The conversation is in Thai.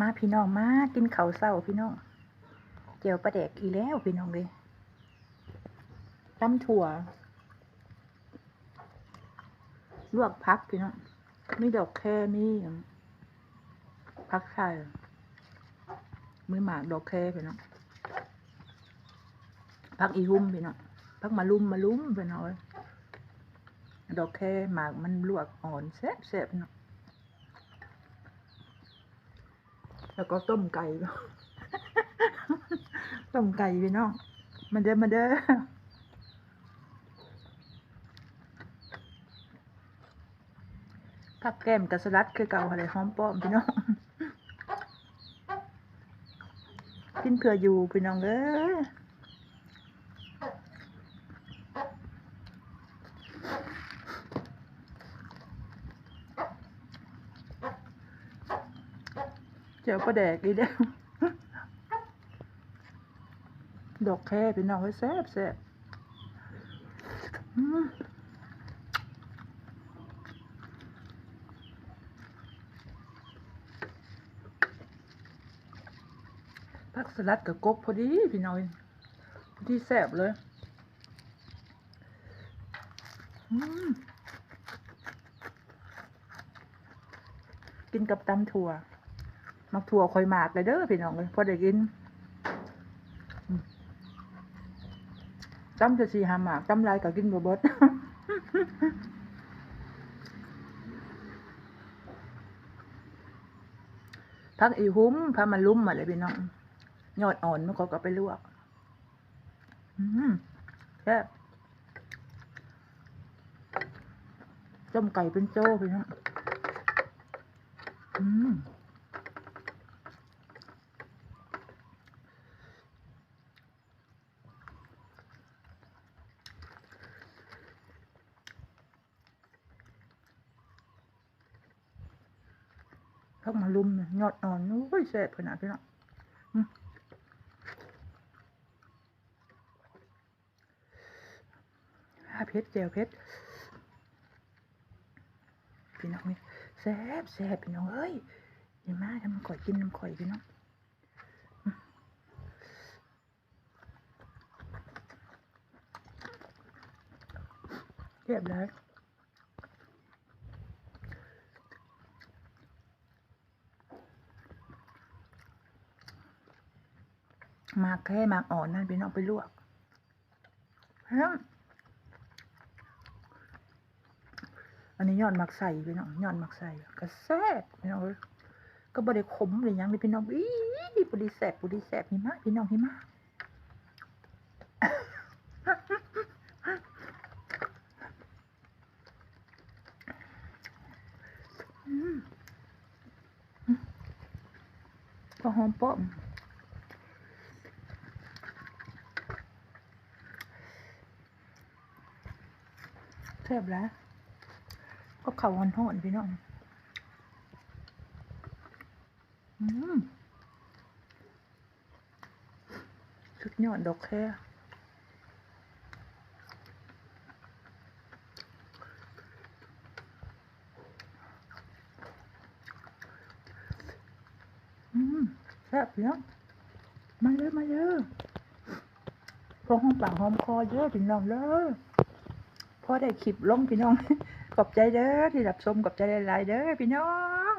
มาพี่น้องมากินเขาวเช้าพี่น้องเจียวปลาแดกอีแล้วพี่น้องเลยตำถั่ว ลวกพักพี่น้องมีดอกแค่มีพักไข่มือหมากดอกแค่พี่น้องพักอีหุ่มพี่น้องพักมาลุมมาลุ้มพี่น้องเอ้ยดอกแค่หมากมันลวกอ่อนแซ่บแซ่บพี่น้อง แล้วก็ต้มไก่ ต้มไก่พี่น้อง มันเด้อมันเด้อผักแก้มกับสลัดคือเก่าอะไรหอมป้อมพี่น้องกินเผื่ออยู่พี่น้องเอ้ย เจียวปลาแดกดีเด้อดอกแค่พี่น้องไว้แซ่บแซ่บอืมผักสลัดกับกบพอดีพี่น้อยพอดีแซ่บเลยกินกับตำถั่ว มักถั่วคอยหมากเลยเด้อพี่น้องเลยพอได้กินตำจะสีหาหมากตำลายก็กินบ่เบิดพักอีหุ้มพามันลุ่มมาเลยพี่น้องยอดอ่อนมันก็ก็ไปลวก อืมแซ่บต้มไก่เป็นโจ้พี่น้องอืม พักมาลุมเนี่ยยอดอ่อนโอ้ยแซ่บขนาดพี่น้องอืมห้าเพชรเจลเพชรพี่น้องนี่แซ่บแซ่บพี่น้องเอ้ยอย่ามาทำมันข่อยกินน้ำข่อยพี่น้องอืมเรียบร้อย มากแค่หมากอ่อนนั่นพี่น้องไปลวกฮะอันนี้ยอดหมักใส่พี่น้องยอดหมักใส่กระแซบพี่น้องก็บ่ได้ขมเลยยังเลยพี่น้องอีปุดีแซ่บปุดีแซ่บหิมะพี่น้องหิมะอืมอืมพอหอมป้อม แซ่บแล้วก็เข่าหอนหอนพี่น้องอืมสุดยอดดอกแค่อืมแซ่บพี่น้องมาเลยมาเลยพอห้องปากหอมคอเยอะพี่น้องเลย พอได้คลิปลงพี่น้องขอบใจเด้อที่รับชมขอบใจหลายๆเด้อพี่น้อง